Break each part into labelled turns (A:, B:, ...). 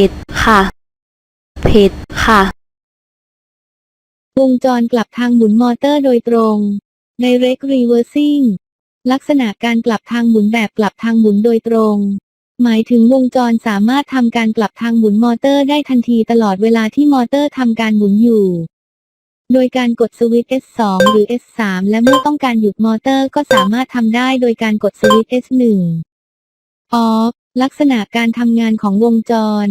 A: ผิดค่ะ ผิดค่ะ
B: วงจรกลับทางหมุนมอเตอร์โดยตรง direct reversing ลักษณะการกลับทางหมุนแบบกลับทางหมุนโดยตรง หมายถึงวงจรสามารถทำการกลับทางหมุนมอเตอร์ได้ทันทีตลอดเวลาที่มอเตอร์ทำการหมุนอยู่ โดยการกดสวิตช์ S2 หรือ S3 และเมื่อต้องการหยุดมอเตอร์ก็สามารถทำได้โดยการกดสวิตช์ S1 off ลักษณะการทำงานของวงจร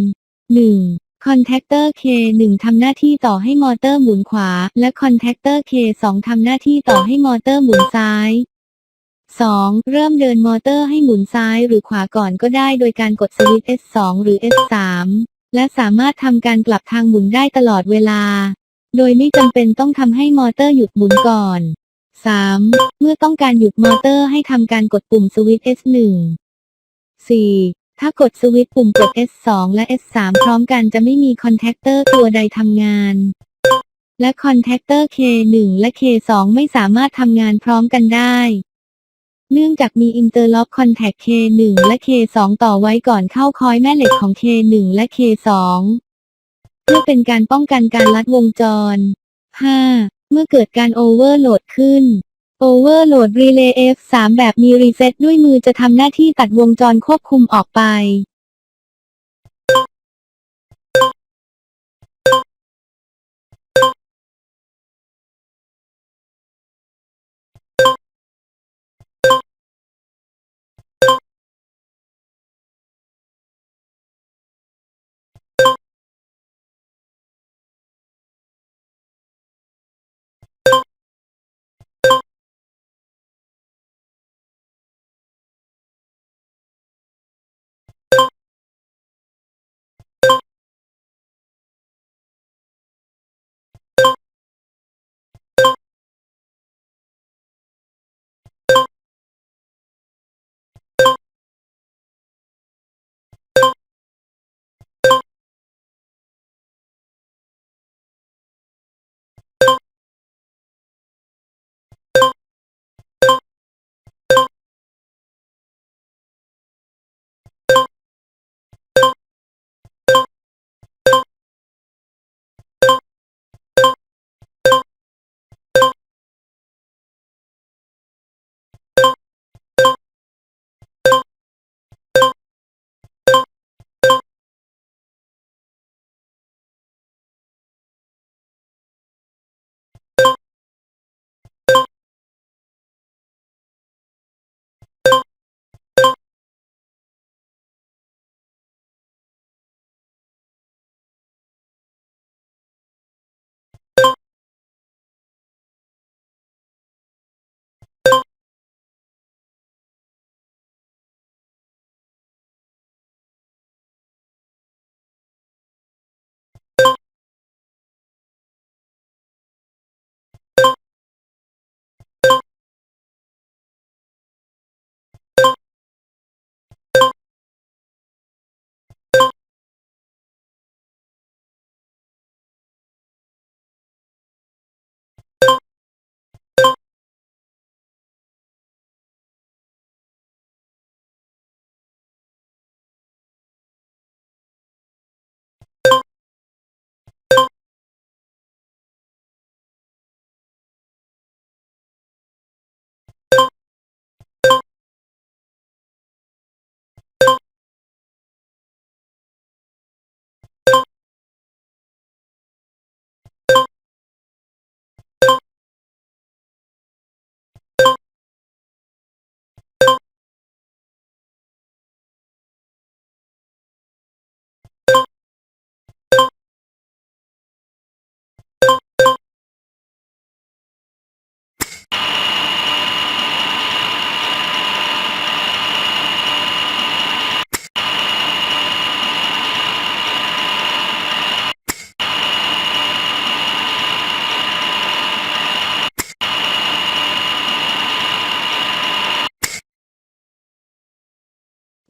B: 1. คอนแทคเตอร์ K1 ทำหน้าที่ต่อให้มอเตอร์หมุนขวา และคอนแทคเตอร์ K2 ทำหน้าที่ต่อให้มอเตอร์หมุนซ้าย 2. เริ่มเดินมอเตอร์ให้หมุนซ้ายหรือขวาก่อนก็ได้โดยการกดสวิตช์ S2 หรือ S3 และสามารถทำการกลับทางหมุนได้ตลอดเวลา โดยไม่จำเป็นต้องทำให้มอเตอร์หยุดหมุนก่อน 3. เมื่อต้องการหยุดมอเตอร์ให้ทำการกดปุ่มสวิตช์ S1 4. ถ้ากดสวิตช์ปุ่มกด S2 และ S3 พร้อมกันจะไม่มีคอนแทคเตอร์ตัวใดทำงาน และคอนแทคเตอร์ K1 และ K2 ไม่สามารถทำงานพร้อมกันได้ เนื่องจากมีอินเตอร์ล็อกคอนแทค K1 และ K2 ต่อไว้ก่อนเข้าคอยแม่เหล็กของ K1 และ K2 เพื่อเป็นการป้องกันการลัดวงจร 5. เมื่อเกิดการโอเวอร์โหลดขึ้น โอเวอร์โหลดรีเลย์ F3 แบบมีรีเซ็ตด้วยมือจะทำหน้าที่ตัดวงจรควบคุมออกไป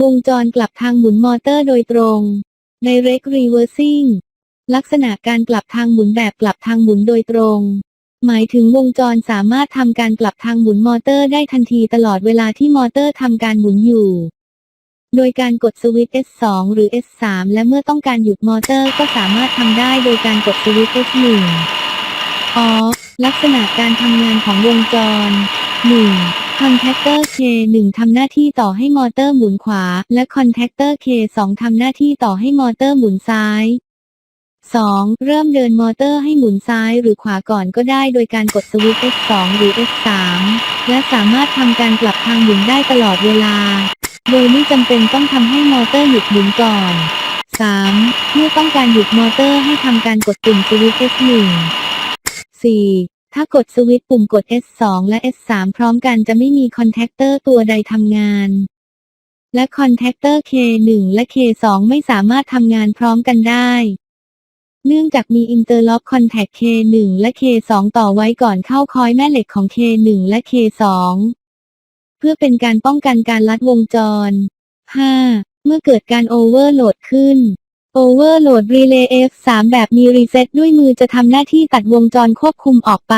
B: วงจรกลับทางหมุนมอเตอร์โดยตรง direct reversing ลักษณะการกลับทางหมุนแบบกลับทางหมุนโดยตรง หมายถึงวงจรสามารถทำการกลับทางหมุนมอเตอร์ได้ทันทีตลอดเวลาที่มอเตอร์ทำการหมุนอยู่ โดยการกดสวิตช์ S2 หรือ S3 และเมื่อต้องการหยุดมอเตอร์ก็สามารถทำได้โดยการกดสวิตช์ S1 Off ลักษณะการทำงานของวงจร 1. คอนแทคเตอร์ K1 ทำหน้าที่ต่อให้มอเตอร์หมุนขวา และคอนแทคเตอร์ K2 ทำหน้าที่ต่อให้มอเตอร์หมุนซ้าย 2. เริ่มเดินมอเตอร์ให้หมุนซ้ายหรือขวาก่อนก็ได้โดยการกดสวิตช์ S2 หรือ S3 และสามารถทำการกลับทางหมุนได้ตลอดเวลา โดยไม่จำเป็นต้องทำให้มอเตอร์หยุดหมุนก่อน 3. เมื่อต้องการหยุดมอเตอร์ให้ทำการกดปุ่มสวิตช์ S1 4. ถ้ากดสวิตช์ปุ่มกด S2 และ S3 พร้อมกันจะไม่มีคอนแทคเตอร์ตัวใดทำงาน และคอนแทคเตอร์ K1 และ K2 ไม่สามารถทำงานพร้อมกันได้ เนื่องจากมีอินเตอร์ล็อกคอนแทค K1 และ K2 ต่อไว้ก่อนเข้าคอยแม่เหล็กของ K1 และ K2 เพื่อเป็นการป้องกันการลัดวงจร 5. เมื่อเกิดการโอเวอร์โหลดขึ้น โอเวอร์โหลดรีเลย์ F3 แบบมีรีเซ็ตด้วยมือจะทำหน้าที่ตัดวงจรควบคุมออกไป